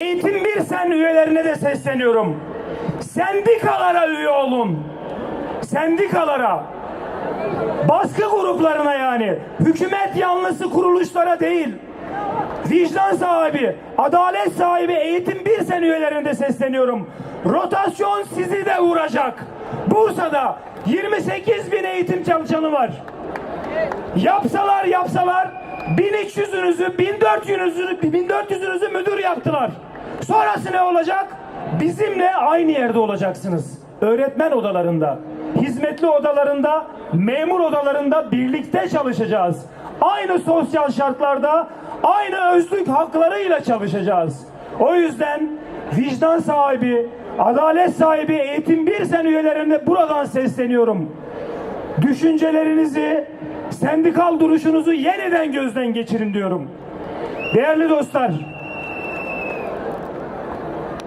Eğitim bir sen üyelerine de sesleniyorum. Sendikalara üye olun. Sendikalara. Baskı gruplarına yani. Hükümet yanlısı kuruluşlara değil. Vicdan sahibi, adalet sahibi eğitim bir sen üyelerine de sesleniyorum. Rotasyon sizi de vuracak. Bursa'da 28 bin eğitim çalışanı var. Yapsalar yapsalar 1300'ünüzü 1400'ünüzü 1400'ünüzü müdür yaptılar. Sonrası ne olacak? Bizimle aynı yerde olacaksınız. Öğretmen odalarında, hizmetli odalarında, memur odalarında birlikte çalışacağız. Aynı sosyal şartlarda, aynı özlük haklarıyla çalışacağız. O yüzden vicdan sahibi, adalet sahibi eğitim bir sen üyelerine buradan sesleniyorum düşüncelerinizi, sendikal duruşunuzu yeniden gözden geçirin diyorum. Değerli dostlar,